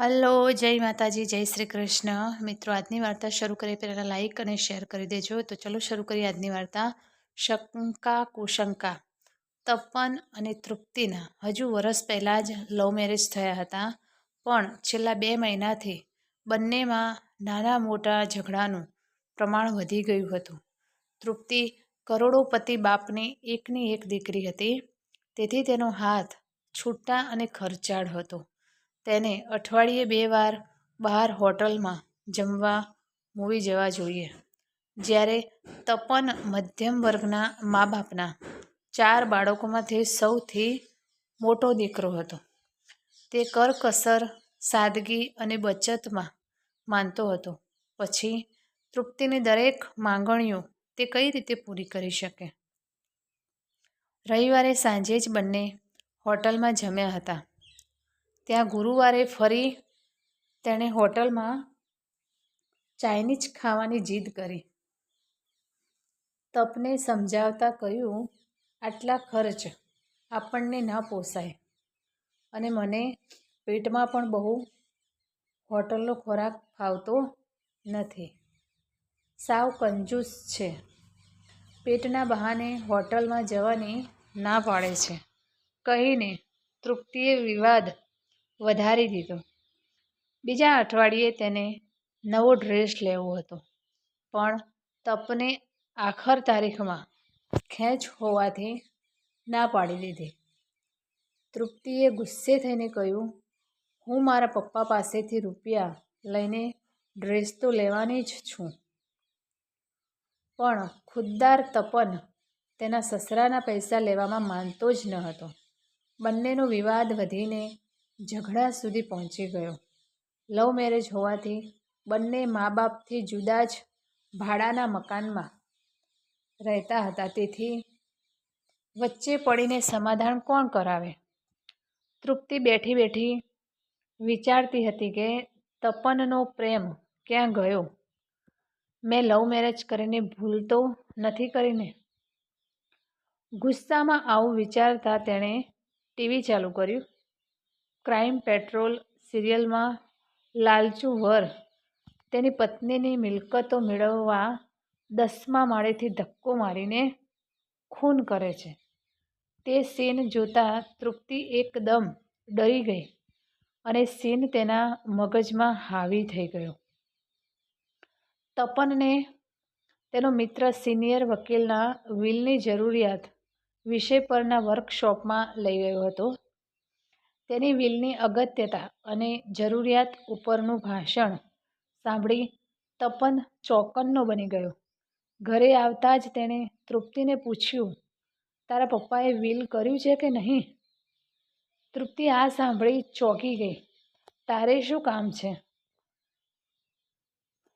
Hello, જય માતાજી, જય શ્રી કૃષ્ણ. મિત્રો, આજની વાર્તા શરૂ કરીએ. પહેલાં લાઈક અને શેર કરી દેજો. તો ચલો શરૂ કરીએ આજની વાર્તા. શંકા, કુશંકા, તપન અને તૃપ્તિના. હજુ વરસ પહેલાં જ લવ મેરેજ થયા હતા. પણ છેલ્લા બે મહિનાથી બંનેમાં નાના મોટા ઝઘડાનું પ્રમાણ વધી ગયું હતું. તૃપ્તિ કરોડોપતિ બાપની એકની એક દીકરી હતી. તેથી તેનો હાથ છૂટા અને ખર્ચાળ હતો. તેને અઠવાડિયે બે વાર બહાર હોટલમાં જમવા, મૂવી જવા જોઈએ. જ્યારે તપન મધ્યમ વર્ગના મા બાપના ચાર બાળકોમાંથી સૌથી મોટો દીકરો હતો. તે કરકસર, સાદગી અને બચતમાં માનતો હતો. પછી તૃપ્તિની દરેક માંગણીઓ તે કઈ રીતે પૂરી કરી શકે? રવિવારે સાંજે જ બંને હોટલમાં જમ્યા હતા. ત્યાં ગુરુવારે ફરી તેણે હોટલમાં ચાઇનીઝ ખાવાની જીદ કરી. તપને સમજાવતા કહ્યું, આટલા ખર્ચ આપણને ના પોસાય અને મને પેટમાં પણ બહુ હોટલનો ખોરાક ફાવતો નથી. સાવ કંજૂસ છે. પેટના બહાને હોટલમાં જવાની ના પાડે છે. કહીને તૃપ્તિએ વિવાદ વધારી દીધો. બીજા અઠવાડિયે તેને નવો ડ્રેસ લેવો હતો. પણ તપને આખર તારીખમાં ખેંચ હોવાથી ના પાડી દીધી. તૃપ્તિએ ગુસ્સે થઈને કહ્યું, હું મારા પપ્પા પાસેથી રૂપિયા લઈને ડ્રેસ તો લેવાની જ છું. પણ ખુદદાર તપન તેના સસરાના પૈસા લેવામાં માનતો જ ન હતો. બંનેનો વિવાદ વધીને ઝઘડા સુધી પહોંચી ગયો. લવ મેરેજ હોવાથી બંને મા બાપથી જુદા જ ભાડાના મકાનમાં રહેતા હતા. તેથી વચ્ચે પડીને સમાધાન કોણ કરાવે? તૃપ્તિ બેઠી બેઠી વિચારતી હતી કે તપનનો પ્રેમ ક્યાં ગયો? મેં લવ મેરેજ કરીને ભૂલ તો નથી કરીને? ગુસ્સામાં આવું વિચારતા તેણે ટીવી ચાલુ કર્યું. ક્રાઇમ પેટ્રોલ સિરિયલમાં લાલચુ વર. તેની પત્નીની મિલકતો મેળવવા દસમા માળેથી ધક્કો મારીને ખૂન કરે છે. તે સીન જોતા તૃપ્તિ એકદમ ડરી ગઈ અને સીન તેના મગજમાં હાવી થઈ ગયો. તપનને તેનો મિત્ર સિનિયર વકીલના વિલની જરૂરિયાત વિષય પરના વર્કશોપમાં લઈ ગયો હતો. તેની વિલની અગત્યતા અને જરૂરિયાત ઉપરનું ભાષણ સાંભળી તપન ચોકન્નો બની ગયો. ઘરે આવતા જ તેણે તૃપ્તિને પૂછ્યું, તારા પપ્પાએ વિલ કર્યું છે કે નહીં? તૃપ્તિ આ સાંભળી ચોંકી ગઈ, તારે શું કામ છે?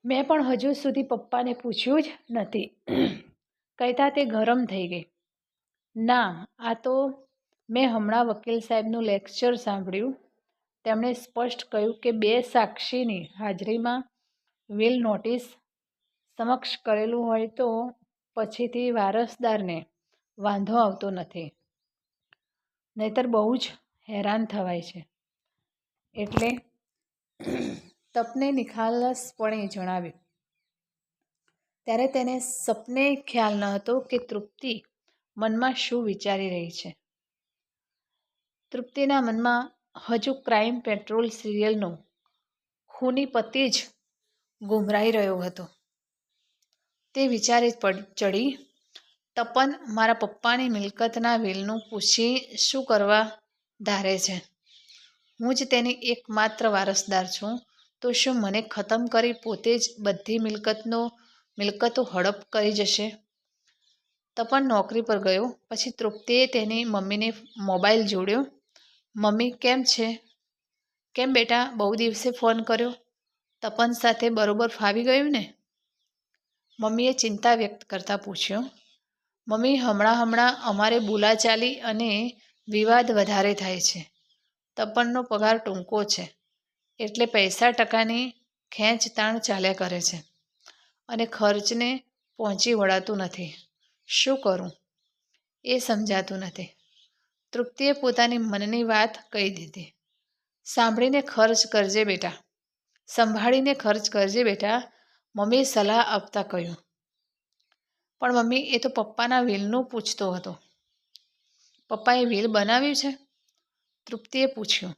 મેં પણ હજુ સુધી પપ્પાને પૂછ્યું જ નથી. કહેતા તે ગરમ થઈ ગઈ. ના, આ તો મેં હમણાં વકીલ સાહેબનું લેક્ચર સાંભળ્યું. તેમણે સ્પષ્ટ કહ્યું કે બે સાક્ષીની હાજરીમાં વિલ નોટિસ સમક્ષ કરેલું હોય તો પછીથી વારસદારને વાંધો આવતો નથી. નહીતર બહુ જ હેરાન થવાય છે. એટલે તપને નિખાલસપણે જણાવ્યું. ત્યારે તેને સપને ખ્યાલ ન હતો કે તૃપ્તિ મનમાં શું વિચારી રહી છે. તૃપ્તિના મનમાં હજુ ક્રાઇમ પેટ્રોલ સિરિયલનો ખૂની પતિ જ ગુમરાઈ રહ્યો હતો. તે વિચારે ચડી, તપન મારા પપ્પાની મિલકતના વિલનું પૂછી શું કરવા ધારે છે? હું જ તેની એકમાત્ર વારસદાર છું. તો શું મને ખતમ કરી પોતે જ બધી મિલકતનો, મિલકતો હડપ કરી જશે? તપન નોકરી પર ગયો. પછી તૃપ્તિએ તેની મમ્મીને મોબાઈલ જોડ્યો. મમ્મી, કેમ છે? કેમ બેટા? બહુ દિવસે ફોન કર્યો. તપન સાથે બરોબર ફાવી ગયું ને? મમ્મીએ ચિંતા વ્યક્ત કરતાં પૂછ્યું. મમ્મી, હમણાં હમણાં અમારે બોલાચાલી અને વિવાદ વધારે થાય છે. તપનનો પગાર ટૂંકો છે. એટલે પૈસા ટકાની ખેંચતાણ ચાલ્યા કરે છે. અને ખર્ચને પહોંચી વળાતું નથી. શું કરું? એ સમજાતું નથી. તૃપ્તિએ પોતાની મનની વાત કહી દીધી. સાંભળીને ખર્ચ કરજે બેટા. સંભાળીને ખર્ચ કરજે બેટા. મમ્મીએ સલાહ આપતા કહ્યું. પણ મમ્મી, એ તો પપ્પાના વ્હીલનું પૂછતો હતો. પપ્પાએ વ્હીલ બનાવ્યું છે? તૃપ્તિએ પૂછ્યું.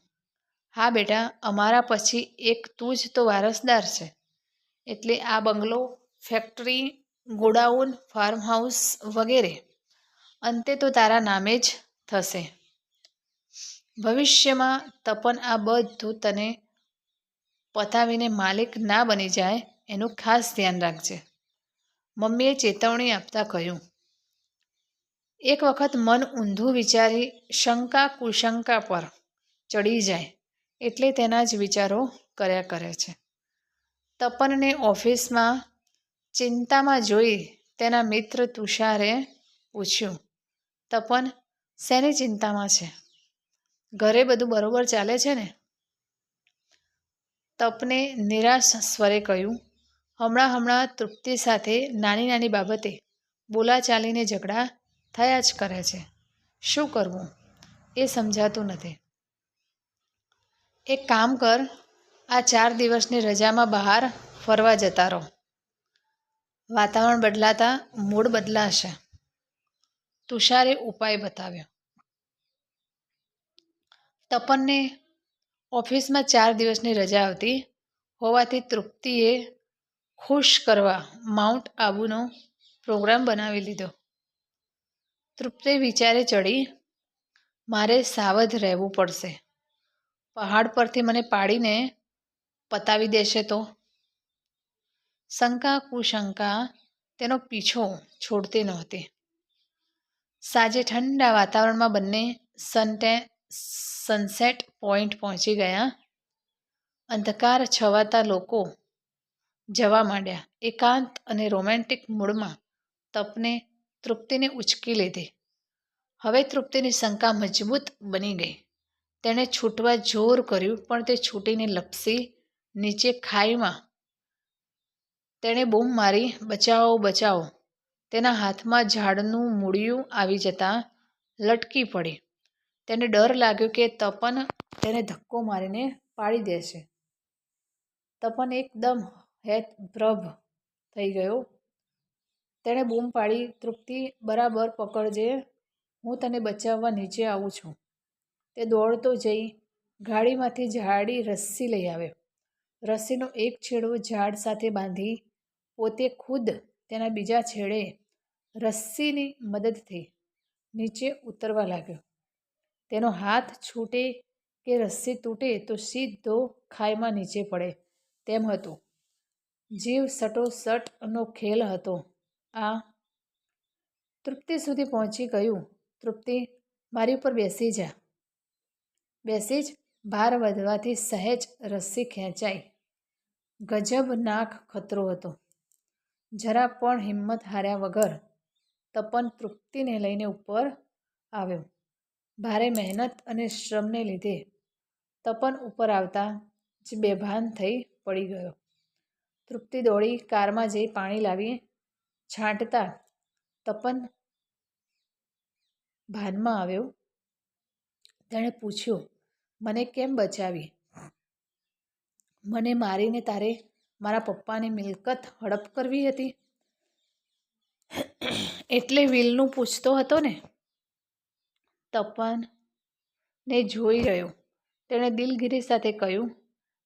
હા બેટા, અમારા પછી એક તું જ તો વારસદાર છે. એટલે આ bungalow, factory, godown, farm house વગેરે. અંતે તો તારા નામે જ થશે. ભવિષ્યમાં તપન આ બધું તને પતાવીને માલિક ના બની જાય એનું ખાસ ધ્યાન રાખજે. મમ્મીએ ચેતવણી આપતા કહ્યું. એક વખત મન ઊંધું વિચારી શંકા કુશંકા પર ચડી જાય એટલે તેના જ વિચારો કર્યા કરે છે. તપનને ઓફિસમાં ચિંતામાં જોઈ તેના મિત્ર તુષારે પૂછ્યું, તપન શેની ચિંતામાં છે? ઘરે બધું બરોબર ચાલે છે ને? તપને નિરાશ સ્વરે કહ્યું. હમણાં હમણાં તૃપ્તિ સાથે નાની નાની બાબતે બોલાચાલીને ઝઘડા થયા જ કરે છે. શું કરવું? એ સમજાતું નથી. એક કામ કર, આ ચાર દિવસની રજામાં બહાર ફરવા જતા રહો. વાતાવરણ બદલાતા મૂડ બદલાશે. તુષારે ઉપાય બતાવ્યો. તપનને ઓફિસમાં ચાર દિવસની રજા હતી હોવાથી તૃપ્તિએ ખુશ કરવા માઉન્ટ આબુનો પ્રોગ્રામ બનાવી લીધો. તૃપ્તિ વિચારે ચડી, મારે સાવધ રહેવું પડશે. પહાડ પરથી મને પાડીને પતાવી દેશે તો? શંકા કુશંકા તેનો પીછો છોડતી નહોતી. સાંજે ઠંડા વાતાવરણમાં બંને સનટે સનસેટ પોઈન્ટ પહોંચી ગયા. અંધકાર છવાતા લોકો જવા માંડ્યા. એકાંત અને રોમેન્ટિક મૂડમાં તપને, તૃપ્તિને ઉચકી લીધી. હવે તૃપ્તિની શંકા મજબૂત બની ગઈ. તેણે છૂટવા જોર કર્યું, પણ તે છૂટીને લપસી નીચે ખાઈમાં તેણે બૂમ મારી બચાવો બચાવો તેના હાથમાં ઝાડનું મૂળિયું આવી જતાં લટકી પડી. તેને ડર લાગ્યો કે તપન તેને ધક્કો મારીને પાડી દેશે. તપન એકદમ હેતપ્રભ થઈ ગયો. તેણે બૂમ પાડી, તૃપ્તિ, બરાબર પકડજે. હું તને બચાવવા નીચે આવું છું. તે દોડતો જઈ ગાડીમાંથી ઝાડી રસ્સી લઈ આવ્યો. રસ્સીનો એક છેડો ઝાડ સાથે બાંધી પોતે ખુદ તેના બીજા છેડે રસ્સીની મદદથી નીચે ઉતરવા લાગ્યો. તેનો હાથ છૂટે કે રસ્સી તૂટે તો સીધો ખાઈમાં નીચે પડે. તેમ હતું. જીવ સટોસટનો ખેલ હતો. આ તૃપ્તિ સુધી પહોંચી ગયું. તૃપ્તિ, મારી ઉપર બેસી જા. બેસી જ ભાર વધવાથી સહેજ રસ્સી ખેંચાઈ. ગજબ નાક ખતરો હતો. જરા પણ હિંમત હાર્યા વગર તપન તૃપ્તિને લઈને ઉપર આવ્યો. ભારે મહેનત અને શ્રમને લીધે તપન ઉપર આવતા જ બેભાન થઈ પડી ગયો. તૃપ્તિ દોડી કારમાં જઈ પાણી લાવી છાંટતા તપન ભાનમાં આવ્યો. તેણે પૂછ્યું, મને કેમ બચાવી? મને મારીને તારે મારા પપ્પાની મિલકત હડપ કરવી હતી. એટલે વિલનું પૂછતો હતો ને, તપનને જોઈ રહ્યો. તેણે દિલગીરી સાથે કહ્યું,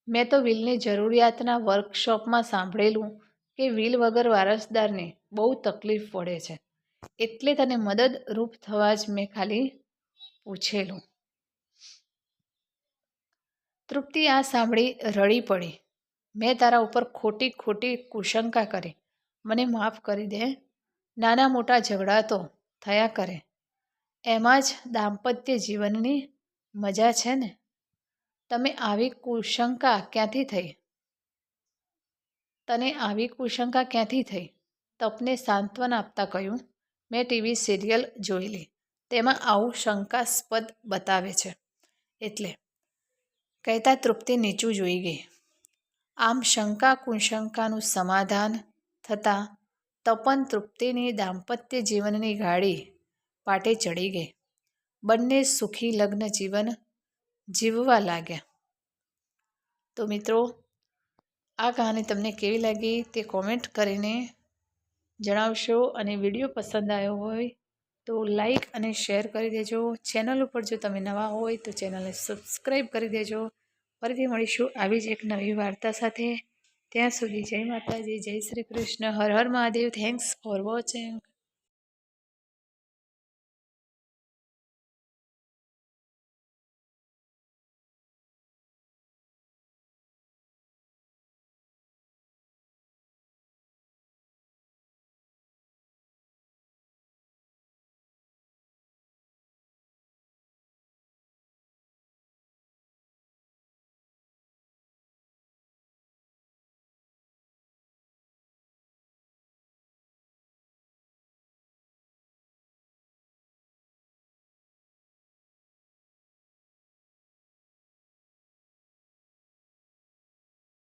મેં તો વિલની જરૂરિયાતના વર્કશોપમાં સાંભળેલું કે વિલ વગર વારસદારને બહુ તકલીફ પડે છે. એટલે તને મદદરૂપ થવા જ મેં ખાલી પૂછેલું. તૃપ્તિ આ સાંભળી રડી પડી. મેં તારા ઉપર ખોટી ખોટી કુશંકા કરી. મને માફ કરી દે. નાના મોટા ઝઘડા તો થયા કરે. એમાં જ દાંપત્ય જીવનની મજા છે ને? તમે આવી કુશંકા ક્યાંથી થઈ? તને આવી કુશંકા ક્યાંથી થઈ? તપને સાંત્વન આપતા કહ્યું. મેં ટીવી સિરિયલ જોયેલી તેમાં આવું શંકાસ્પદ બતાવે છે. એટલે કહેતા તૃપ્તિ નીચું જોઈ ગઈ. આમ શંકા કુશંકાનું સમાધાન થતાં તપન તૃપ્તિની દાંપત્ય જીવનની ગાડી પાટે ચડી ગઈ. બંને સુખી લગ્ન જીવન જીવવા લાગ્યા. તો મિત્રો, આ કહાની તમને કેવી લાગી તે કોમેન્ટ કરીને જણાવશો અને વીડિયો પસંદ આવ્યો હોય તો લાઈક અને શેર કરી દેજો. ચેનલ ઉપર જો તમે નવા હોય તો ચેનલને સબસ્ક્રાઈબ કરી દેજો. ફરીથી મળીશું આવી જ એક નવી વાર્તા સાથે. ત્યાં સુધી જય માતાજી, જય શ્રી કૃષ્ણ. હર હર મહાદેવ. Thanks for watching